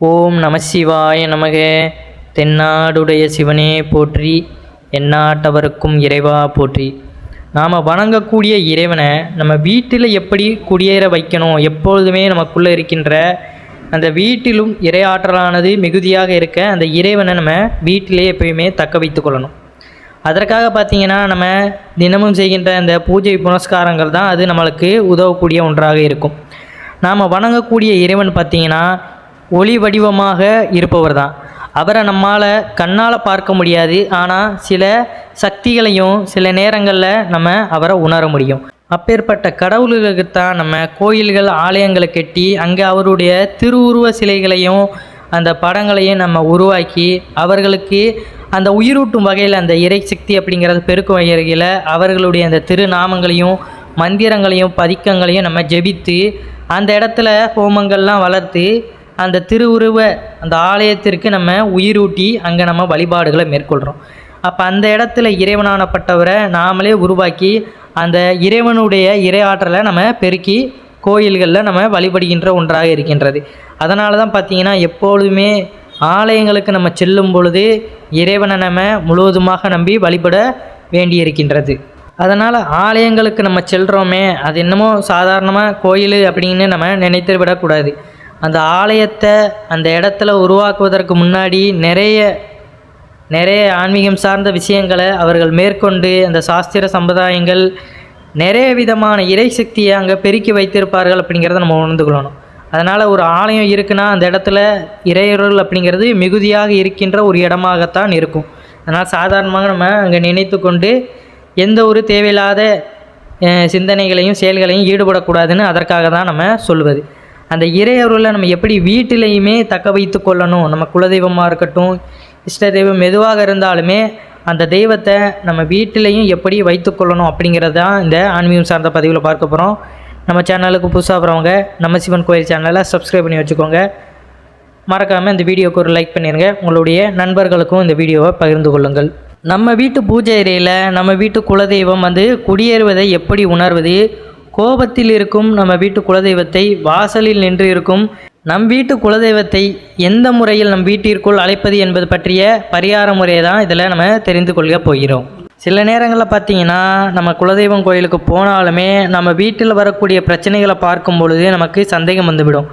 ஓம் நம சிவாய நமக. தென்னாடுடைய சிவனே போற்றி எந்நாட்டவருக்கும் இறைவா போற்றி. நாம் வணங்கக்கூடிய இறைவனை நம்ம வீட்டில் எப்படி குடியேற வைக்கணும் எப்பொழுதுமே நமக்குள்ளே இருக்கின்ற அந்த வீட்டிலும் இறையாற்றலானது மிகுதியாக இருக்க அந்த இறைவனை நம்ம வீட்டிலே எப்பயுமே தக்க வைத்து கொள்ளணும். அதற்காக பார்த்திங்கன்னா நம்ம தினமும் செய்கின்ற அந்த பூஜை புனஸ்காரங்கள் தான் அது நம்மளுக்கு உதவக்கூடிய ஒன்றாக இருக்கும். நாம் வணங்கக்கூடிய இறைவன் பார்த்திங்கன்னா ஒளி வடிவமாக இருப்பவர் தான் அவரை நம்மால் கண்ணால் பார்க்க முடியாது. ஆனால் சில சக்திகளையும் சில நேரங்களில் நம்ம அவரை உணர முடியும். அப்பேற்பட்ட கடவுள்களுக்குத்தான் நம்ம கோயில்கள் ஆலயங்களை கட்டி அங்கே அவருடைய திருவுருவ சிலைகளையும் அந்த படங்களையும் நம்ம உருவாக்கி அவர்களுக்கு அந்த உயிரூட்டும் வகையில் அந்த இறை சக்தி அப்படிங்கிறது பெருக்கும் வகையில் அவர்களுடைய அந்த திருநாமங்களையும் மந்திரங்களையும் பதிக்கங்களையும் நம்ம ஜெபித்து அந்த இடத்துல ஹோமங்கள்லாம் வளர்த்து அந்த திருவுருவ அந்த ஆலயத்திற்கு நம்ம உயிரூட்டி அங்கே நம்ம வழிபாடுகளை மேற்கொள்கிறோம் அப்போ அந்த இடத்துல இறைவனானப்பட்டவரை நாமளே உருவாக்கி அந்த இறைவனுடைய இறை ஆற்றலை நம்ம பெருக்கி கோயில்களில் நம்ம வழிபடுகின்ற ஒன்றாக இருக்கின்றது. அதனால தான் பார்த்தீங்கன்னா எப்பொழுதுமே ஆலயங்களுக்கு நம்ம செல்லும் பொழுது இறைவனை நம்ம முழுவதுமாக நம்பி வழிபட வேண்டியிருக்கின்றது. அதனால் ஆலயங்களுக்கு நம்ம செல்கிறோமே அது என்னமோ சாதாரணமாக கோயில் அப்படின்னு நம்ம நினைத்து விடக்கூடாது அந்த ஆலயத்தை அந்த இடத்துல உருவாக்குவதற்கு முன்னாடி நிறைய நிறைய ஆன்மீகம் சார்ந்த விஷயங்களை அவர்கள் மேற்கொண்டு அந்த சாஸ்திர சம்பிரதாயங்கள் நிறைய விதமான இறை சக்தியை அங்கே பெருக்கி வைத்திருப்பார்கள் அப்படிங்கிறத நம்ம உணர்ந்து கொள்ளணும். அதனால் ஒரு ஆலயம் இருக்குன்னா அந்த இடத்துல இறையொருள் அப்படிங்கிறது மிகுதியாக இருக்கின்ற ஒரு இடமாகத்தான் இருக்கும். அதனால் சாதாரணமாக நம்ம அங்கே நினைத்து கொண்டு எந்த ஒரு தேவையில்லாத சிந்தனைகளையும் செயல்களையும் ஈடுபடக்கூடாதுன்னு அதற்காக தான் நம்ம சொல்வது. அந்த இறையருளை நம்ம எப்படி வீட்டிலையுமே தக்க வைத்து கொள்ளணும். நம்ம குலதெய்வமாக இருக்கட்டும் இஷ்ட தெய்வம் எதுவாக இருந்தாலுமே அந்த தெய்வத்தை நம்ம வீட்டிலையும் எப்படி வைத்துக்கொள்ளணும் அப்படிங்கிறது தான் இந்த ஆன்மீகம் சார்ந்த பதிவில் பார்க்க போகிறோம் நம்ம சேனலுக்கு புதுசாக வரவங்க நம்ம சிவன் கோயில் சேனலை சப்ஸ்கிரைப் பண்ணி வச்சுக்கோங்க. மறக்காமல் இந்த வீடியோக்கு ஒரு லைக் பண்ணிடுங்க உங்களுடைய நண்பர்களுக்கும் இந்த வீடியோவை பகிர்ந்து கொள்ளுங்கள். நம்ம வீட்டு பூஜை அறையில் நம்ம வீட்டு குலதெய்வம் வந்து குடியேறுவதை எப்படி உணர்வது கோபத்தில் இருக்கும் நம்ம வீட்டு குலதெய்வத்தை வாசலில் நின்று இருக்கும் நம் வீட்டு குலதெய்வத்தை எந்த முறையில் நம் வீட்டிற்குள் அழைப்பது என்பது பற்றிய பரிகார முறையை தான் இதில் நம்ம தெரிந்து கொள்ள போகிறோம். சில நேரங்களில் பார்த்தீங்கன்னா நம்ம குலதெய்வம் கோயிலுக்கு போனாலுமே நம்ம வீட்டில் வரக்கூடிய பிரச்சனைகளை பார்க்கும் பொழுது நமக்கு சந்தேகம் வந்துவிடும்.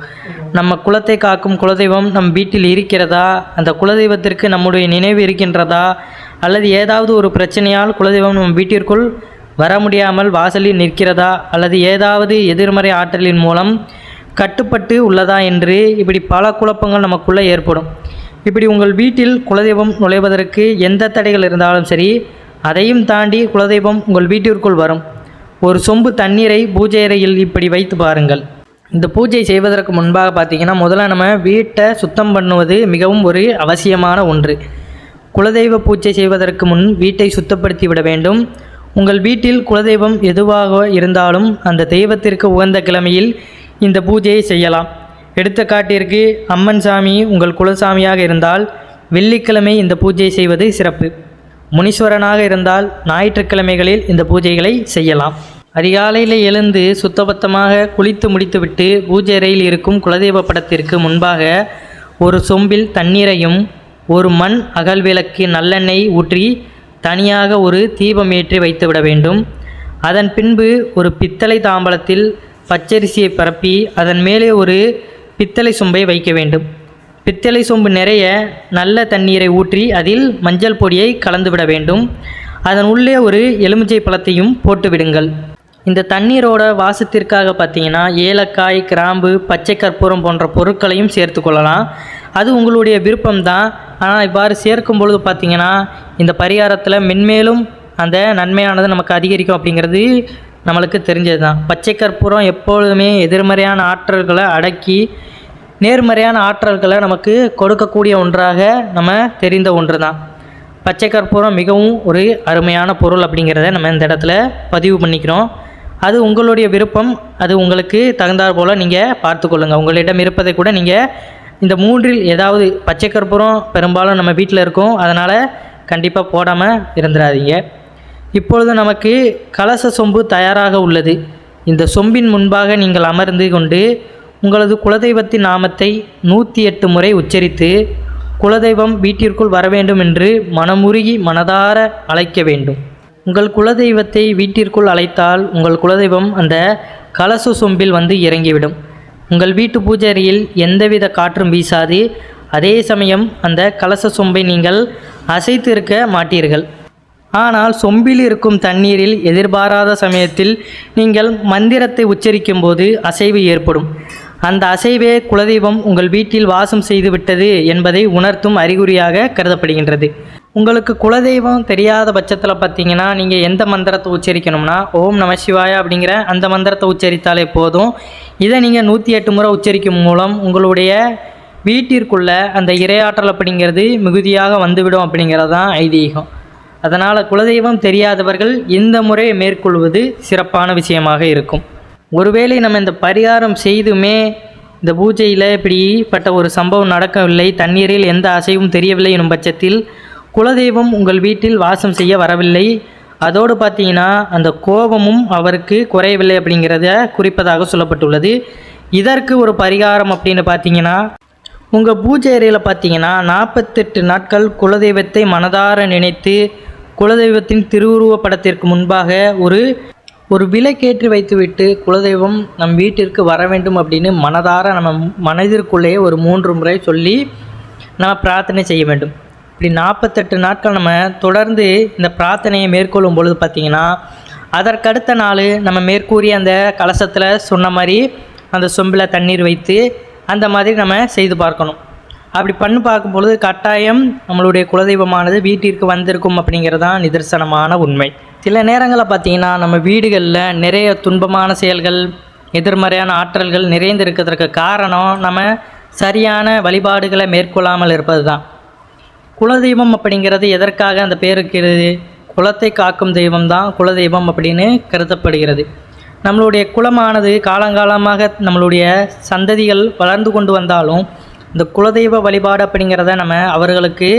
நம்ம குலத்தை காக்கும் குலதெய்வம் நம் வீட்டில் இருக்கிறதா? அந்த குலதெய்வத்திற்கு நம்முடைய நினைவு இருக்கின்றதா? அல்லது ஏதாவது ஒரு பிரச்சனையால் குலதெய்வம் நம் வீட்டிற்குள் வர முடியாமல் வாசலில் நிற்கிறதா? அல்லது ஏதாவது எதிர்மறை ஆற்றலின் மூலம் கட்டுப்பட்டு உள்ளதா என்று இப்படி பல குழப்பங்கள் நமக்குள்ளே ஏற்படும். இப்படி உங்கள் வீட்டில் குலதெய்வம் நுழைவதற்கு எந்த தடைகள் இருந்தாலும் சரி அதையும் தாண்டி குலதெய்வம் உங்கள் வீட்டிற்குள் வரும். ஒரு சொம்பு தண்ணீரை பூஜை அறையில் இப்படி வைத்து பாருங்கள். இந்த பூஜை செய்வதற்கு முன்பாக பார்த்தீங்கன்னா முதல்ல நம்ம வீட்டை சுத்தம் பண்ணுவது மிகவும் ஒரு அவசியமான ஒன்று. குலதெய்வ பூஜை செய்வதற்கு முன் வீட்டை சுத்தப்படுத்தி விட வேண்டும். உங்கள் வீட்டில் குலதெய்வம் எதுவாக இருந்தாலும் அந்த தெய்வத்திற்கு உகந்த கிழமையில் இந்த பூஜையை செய்யலாம். எடுத்துக்காட்டிற்கு அம்மன் சாமி உங்கள் குலசாமியாக இருந்தால் வெள்ளிக்கிழமை இந்த பூஜையை செய்வது சிறப்பு. முனீஸ்வரனாக இருந்தால் ஞாயிற்றுக்கிழமைகளில் இந்த பூஜைகளை செய்யலாம். அதிகாலையில் எழுந்து சுத்தபத்தமாக குளித்து முடித்துவிட்டு பூஜை அறையில் இருக்கும் குலதெய்வ படத்திற்கு முன்பாக ஒரு சொம்பில் தண்ணீரையும் ஒரு மண் அகல் விளக்கு நல்லெண்ணெய் ஊற்றி தனியாக ஒரு தீபம் ஏற்றி வைத்துவிட வேண்டும். அதன் பின்பு ஒரு பித்தளை தாம்பலத்தில் பச்சரிசியை பரப்பி அதன் மேலே ஒரு பித்தளை சொம்பை வைக்க வேண்டும். பித்தளை சொம்பு நிறைய நல்ல தண்ணீரை ஊற்றி அதில் மஞ்சள் பொடியை கலந்துவிட வேண்டும். அதன் உள்ளே ஒரு எலுமிச்சை பழத்தையும் போட்டுவிடுங்கள் இந்த தண்ணீரோட வாசத்திற்காக பார்த்தீங்கன்னா ஏலக்காய் கிராம்பு பச்சை கற்பூரம் போன்ற பொருட்களையும் சேர்த்து கொள்ளலாம். அது உங்களுடைய விருப்பம்தான். ஆனால் இவ்வாறு சேர்க்கும் பொழுது பார்த்தீங்கன்னா இந்த பரிகாரத்தில் மென்மேலும் அந்த நன்மையானது நமக்கு அதிகரிக்கும் அப்படிங்கிறது நம்மளுக்கு தெரிஞ்சது தான் பச்சை கற்பூரம் எப்பொழுதுமே எதிர்மறையான ஆற்றல்களை அடக்கி நேர்மறையான ஆற்றல்களை நமக்கு கொடுக்கக்கூடிய ஒன்றாக நம்ம தெரிந்த ஒன்று தான் பச்சை கற்பூரம் மிகவும் ஒரு அருமையான பொருள் அப்படிங்கிறத நம்ம இந்த இடத்துல பதிவு பண்ணிக்கிறோம். அது உங்களுடைய விருப்பம். அது உங்களுக்கு தகுந்தாற் போல் நீங்கள் பார்த்துக்கொள்ளுங்கள் உங்களிடம் இருப்பதை கூட நீங்கள் இந்த மூன்றில் ஏதாவது பச்சை கற்பூரம் பெரும்பாலும் நம்ம வீட்டில் இருக்கும். அதனால் கண்டிப்பாக போடாமல் இருந்துடாதீங்க இப்பொழுது நமக்கு கலச சொம்பு தயாராக உள்ளது. இந்த சொம்பின் முன்பாக நீங்கள் அமர்ந்து கொண்டு உங்களது குலதெய்வத்தின் நாமத்தை நூற்றி எட்டு முறை உச்சரித்து குலதெய்வம் வீட்டிற்குள் வர வேண்டும் என்று மனமுருகி மனதார அழைக்க வேண்டும். உங்கள் குலதெய்வத்தை வீட்டிற்குள் அழைத்தால் உங்கள் குலதெய்வம் அந்த கலச சொம்பில் வந்து இறங்கிவிடும். உங்கள் வீட்டு பூஜை எந்தவித காற்றும் வீசாது. அதே சமயம் அந்த கலச சொம்பை நீங்கள் அசைத்து இருக்க மாட்டீர்கள். ஆனால் சொம்பில் இருக்கும் தண்ணீரில் எதிர்பாராத சமயத்தில் நீங்கள் மந்திரத்தை உச்சரிக்கும் போது அசைவு ஏற்படும். அந்த அசைவே குலதெய்வம் உங்கள் வீட்டில் வாசம் செய்துவிட்டது என்பதை உணர்த்தும் அறிகுறியாக கருதப்படுகின்றது. உங்களுக்கு குலதெய்வம் தெரியாத பட்சத்தில் பார்த்தீங்கன்னா நீங்கள் எந்த மந்திரத்தை உச்சரிக்கணும்னா ஓம் நம சிவாயா அப்படிங்கிற அந்த மந்திரத்தை உச்சரித்தாலே போதும். இதை நீங்கள் நூற்றி எட்டு முறை உச்சரிக்கும் மூலம் உங்களுடைய வீட்டிற்குள்ள அந்த இரையாற்றல் அப்படிங்கிறது மிகுதியாக வந்துவிடும் அப்படிங்கிறது தான் ஐதீகம். அதனால் குலதெய்வம் தெரியாதவர்கள் இந்த முறையை மேற்கொள்வது சிறப்பான விஷயமாக இருக்கும். ஒருவேளை நம்ம இந்த பரிகாரம் செய்துமே இந்த பூஜையில் இப்படிப்பட்ட ஒரு சம்பவம் நடக்கவில்லை தண்ணீரில் எந்த அசைவும் தெரியவில்லை எனும் பட்சத்தில் குலதெய்வம் உங்கள் வீட்டில் வாசம் செய்ய வரவில்லை. அதோடு பார்த்தீங்கன்னா அந்த கோபமும் அவருக்கு குறையவில்லை அப்படிங்கிறத குறிப்பதாக சொல்லப்பட்டுள்ளது. இதற்கு ஒரு பரிகாரம் அப்படின்னு பார்த்தீங்கன்னா உங்கள் பூஜை அறையில் பார்த்தீங்கன்னா நாற்பத்தெட்டு நாட்கள் குலதெய்வத்தை மனதார நினைத்து குலதெய்வத்தின் திருவுருவ படத்திற்கு முன்பாக ஒரு ஒரு விலைக்கேற்றி வைத்துவிட்டு குலதெய்வம் நம் வீட்டிற்கு வர வேண்டும் அப்படின்னு மனதார நம்ம மனதிற்குள்ளேயே ஒரு மூன்று முறை சொல்லி நம்ம பிரார்த்தனை செய்ய வேண்டும். இப்படி நாற்பத்தெட்டு நாட்கள் நம்ம தொடர்ந்து இந்த பிரார்த்தனையை மேற்கொள்ளும் பொழுது பார்த்திங்கன்னா அதற்கடுத்த நாள் நம்ம மேற்கூறிய அந்த கலசத்தில் சொன்ன மாதிரி அந்த சொம்பில் தண்ணீர் வைத்து அந்த மாதிரி நம்ம செய்து பார்க்கணும். அப்படி பண்ணி பார்க்கும்பொழுது கட்டாயம் நம்மளுடைய குலதெய்வமானது வீட்டிற்கு வந்திருக்கும் அப்படிங்கிறது தான் நிதர்சனமான உண்மை. சில நேரங்களில் பார்த்தீங்கன்னா நம்ம வீடுகளில் நிறைய துன்பமான செயல்கள் எதிர்மறையான ஆற்றல்கள் நிறைந்திருக்கிறதுக்கு காரணம் நம்ம சரியான வழிபாடுகளை மேற்கொள்ளாமல் இருப்பது தான் குலதெய்வம் அப்படிங்கிறது எதற்காக அந்த பேருக்கிறது இருக்கிறது குலத்தை காக்கும் தெய்வம் தான் குலதெய்வம் அப்படின்னு கருதப்படுகிறது. நம்மளுடைய குலமானது காலங்காலமாக நம்மளுடைய சந்ததிகள் வளர்ந்து கொண்டு வந்தாலும் இந்த குலதெய்வ வழிபாடு அப்படிங்கிறத நம்ம அவர்களுக்கு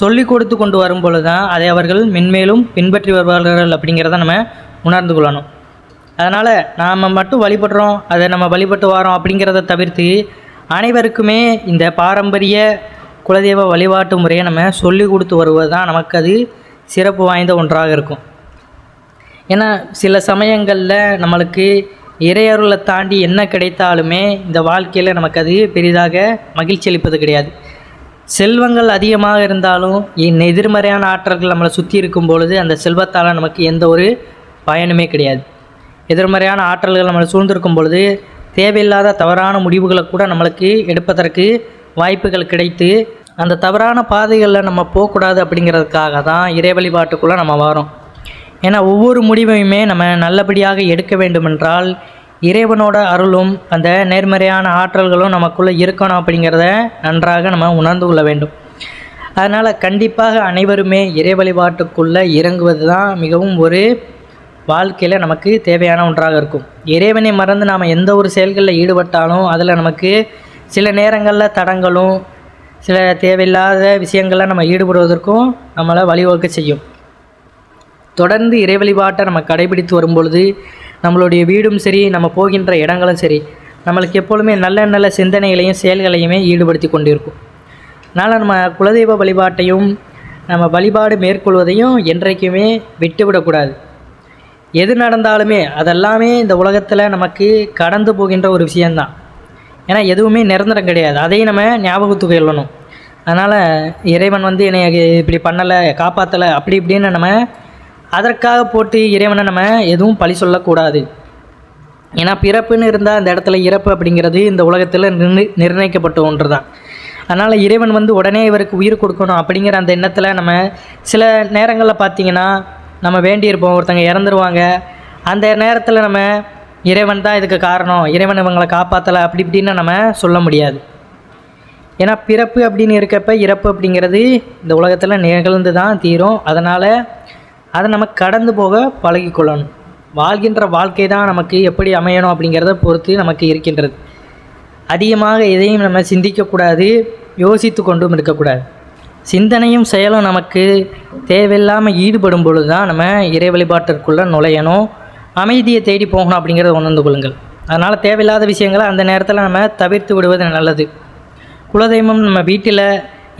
சொல்லி கொடுத்து கொண்டு வரும் பொழுது தான் அதை அவர்கள் மென்மேலும் பின்பற்றி வருவார்கள் அப்படிங்கிறத நம்ம உணர்ந்து கொள்ளணும். அதனால் நாம் மட்டும் வழிபடுறோம் அதை நம்ம வழிபட்டு வரோம் அப்படிங்கிறத தவிர்த்து அனைவருக்குமே இந்த பாரம்பரிய குலதெய்வ வழிபாட்டு முறையை நம்ம சொல்லி கொடுத்து வருவது தான் நமக்கு அது சிறப்பு வாய்ந்த ஒன்றாக இருக்கும். ஏன்னா சில சமயங்களில் நம்மளுக்கு இறையருளை தாண்டி என்ன கிடைத்தாலுமே இந்த வாழ்க்கையில் நமக்கு அது பெரிதாக மகிழ்ச்சி அளிப்பது கிடையாது. செல்வங்கள் அதிகமாக இருந்தாலும் என் எதிர்மறையான ஆற்றல்கள் நம்மளை சுற்றி இருக்கும் பொழுது அந்த செல்வத்தால் நமக்கு எந்த ஒரு பயனுமே கிடையாது. எதிர்மறையான ஆற்றல்கள் நம்மளை சூழ்ந்திருக்கும் பொழுது தேவையில்லாத தவறான முடிவுகளை கூட நம்மளுக்கு எடுப்பதற்கு வாய்ப்புகள் கிடைத்து அந்த தவறான பாதைகளில் நம்ம போகக்கூடாது அப்படிங்கிறதுக்காக தான் இறை வழிபாட்டுக்குள்ளே நம்ம வரோம். ஏன்னா ஒவ்வொரு முடிவையுமே நம்ம நல்லபடியாக எடுக்க வேண்டுமென்றால் இறைவனோட அருளும் அந்த நேர்மறையான ஆற்றல்களும் நமக்குள்ளே இருக்கணும் அப்படிங்கிறத நன்றாக நம்ம உணர்ந்து கொள்ள வேண்டும். அதனால் கண்டிப்பாக அனைவருமே இறை வழிபாட்டுக்குள்ளே இறங்குவது தான் மிகவும் ஒரு வாழ்க்கையில் நமக்கு தேவையான ஒன்றாக இருக்கும். இறைவனை மறந்து நாம் எந்த ஒரு செயல்களில் ஈடுபட்டாலும் அதில் நமக்கு சில நேரங்களில் தடங்களும் சில தேவையில்லாத விஷயங்களில் நம்ம ஈடுபடுவதற்கும் நம்மளை வழிவகுக்க செய்யும். தொடர்ந்து இறை வழிபாட்டை நம்ம கடைபிடித்து வரும்பொழுது நம்மளுடைய வீடும் சரி நம்ம போகின்ற இடங்களும் சரி நம்மளுக்கு எப்பொழுதுமே நல்ல நல்ல சிந்தனைகளையும் செயல்களையுமே ஈடுபடுத்தி கொண்டிருக்கும். அதனால் நம்ம குலதெய்வ வழிபாட்டையும் நம்ம வழிபாடு மேற்கொள்வதையும் என்றைக்குமே விட்டுவிடக்கூடாது எது நடந்தாலுமே அதெல்லாமே இந்த உலகத்தில் நமக்கு கடந்து போகின்ற ஒரு விஷயந்தான் ஏன்னா எதுவுமே நிரந்தரம் கிடையாது. அதையும் நம்ம ஞாபகத்துக்கு கொள்ளணும். அதனால் இறைவன் வந்து என்னை இப்படி பண்ணலை காப்பாற்றலை அப்படி இப்படின்னு நம்ம அதற்காக போட்டு இறைவனை நம்ம எதுவும் பழி சொல்லக்கூடாது. ஏன்னா பிறப்புன்னு இருந்தால் அந்த இடத்துல இறப்பு அப்படிங்கிறது இந்த உலகத்தில் நிர்ணயிக்கப்பட்ட ஒன்று தான் அதனால் இறைவன் வந்து உடனே இவருக்கு உயிர் கொடுக்கணும் அப்படிங்கிற அந்த எண்ணத்தில் நம்ம சில நேரங்களில் பார்த்தீங்கன்னா நம்ம வேண்டியிருப்போம். ஒருத்தங்க இறந்துருவாங்க. அந்த நேரத்தில் நம்ம இறைவன் தான் இதுக்கு காரணம். இறைவன் இவங்களை காப்பாற்றலை அப்படி இப்படின்னு நம்ம சொல்ல முடியாது. ஏன்னா பிறப்பு அப்படின்னு இருக்கப்ப இறப்பு அப்படிங்கிறது இந்த உலகத்தில் நிகழ்ந்து தான் தீரும். அதனால் அதை நம்ம கடந்து போக பழகிக்கொள்ளணும். வாழ்கின்ற வாழ்க்கை தான் நமக்கு எப்படி அமையணும் அப்படிங்கிறத பொறுத்து நமக்கு இருக்கின்றது. அதிகமாக எதையும் நம்ம சிந்திக்கக்கூடாது யோசித்து கொண்டும் இருக்கக்கூடாது. சிந்தனையும் செயலும் நமக்கு தேவையில்லாமல் ஈடுபடும் பொழுது தான் நம்ம இறை வழிபாட்டிற்குள்ளே நுழையணும். அமைதியை தேடி போகணும் அப்படிங்கிறத உணர்ந்து கொள்ளுங்கள். அதனால் தேவையில்லாத விஷயங்களை அந்த நேரத்தில் நம்ம தவிர்த்து விடுவது நல்லது. குலதெய்வம் நம்ம வீட்டில்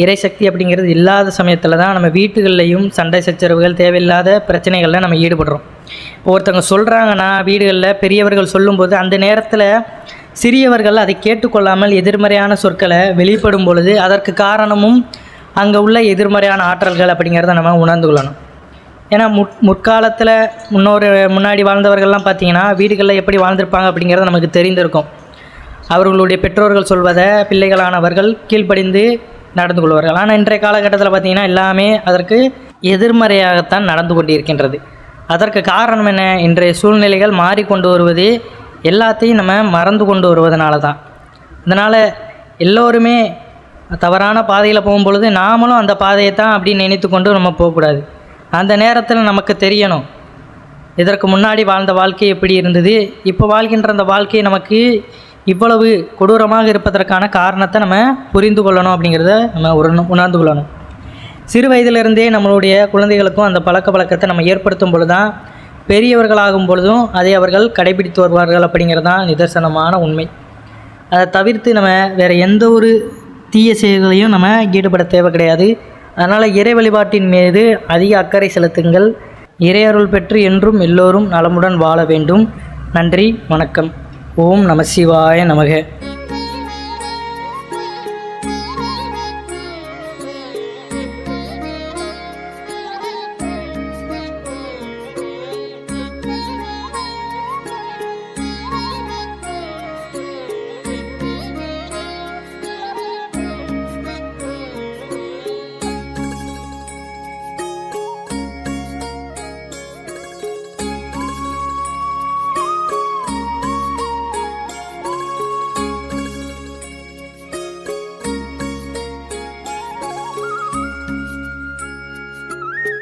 இறைசக்தி அப்படிங்கிறது இல்லாத சமயத்தில் தான் நம்ம வீட்டுகள்லையும் சண்டை சச்சரவுகள் தேவையில்லாத பிரச்சனைகளில் நம்ம ஈடுபடுறோம். இப்போ ஒருத்தவங்க சொல்கிறாங்கன்னா வீடுகளில் பெரியவர்கள் சொல்லும்போது அந்த நேரத்தில் சிறியவர்கள் அதை கேட்டுக்கொள்ளாமல் எதிர்மறையான சொற்களை வெளிப்படும் பொழுது அதற்கு காரணமும் அங்கே உள்ள எதிர்மறையான ஆற்றல்கள் அப்படிங்கிறத நம்ம உணர்ந்து கொள்ளணும். ஏன்னா முற் முற்காலத்தில் முன்னோரு முன்னாடி வாழ்ந்தவர்கள்லாம் பார்த்தீங்கன்னா வீடுகளில் எப்படி வாழ்ந்திருப்பாங்க அப்படிங்கிறது நமக்கு தெரிந்திருக்கும். அவர்களுடைய பெற்றோர்கள் சொல்வதை பிள்ளைகளானவர்கள் கீழ்ப்படிந்து நடந்து கொள்வார்கள். ஆனால் இன்றைய காலகட்டத்தில் பார்த்திங்கன்னா எல்லாமே அதற்கு எதிர்மறையாகத்தான் நடந்து கொண்டிருக்கின்றது. அதற்கு காரணம் என்ன? இன்றைய சூழ்நிலைகள் மாறிக்கொண்டு வருவது எல்லாத்தையும் நம்ம மறந்து கொண்டு வருவதனால தான் இதனால் எல்லோருமே தவறான பாதையில் போகும்பொழுது நாமளும் அந்த பாதையை தான் அப்படின்னு நினைத்து கொண்டு நம்ம போகக்கூடாது. அந்த நேரத்தில் நமக்கு தெரியணும். இதற்கு முன்னாடி வாழ்ந்த வாழ்க்கை எப்படி இருந்தது? இப்போ வாழ்கின்ற அந்த வாழ்க்கை நமக்கு இவ்வளவு கொடூரமாக இருப்பதற்கான காரணத்தை நம்ம புரிந்து கொள்ளணும் அப்படிங்கிறத நம்ம உண- உணர்ந்து கொள்ளணும். சிறு வயதிலிருந்தே நம்மளுடைய குழந்தைகளுக்கும் அந்த பழக்க வழக்கத்தை நம்ம ஏற்படுத்தும் பொழுது தான் பெரியவர்களாகும் பொழுதும் அதை அவர்கள் கடைபிடித்து வருவார்கள் அப்படிங்கிறது தான் நிதர்சனமான உண்மை. அதை தவிர்த்து நம்ம வேறு எந்த ஒரு தீய செயல்களையும் நம்ம ஈடுபட தேவை கிடையாது. அதனால் இறை வழிபாட்டின் மீது அதிக அக்கறை செலுத்துங்கள். இறையருள் பெற்று என்றும் எல்லோரும் நலமுடன் வாழ வேண்டும். நன்றி வணக்கம். ஓம் நம சிவாய நமக.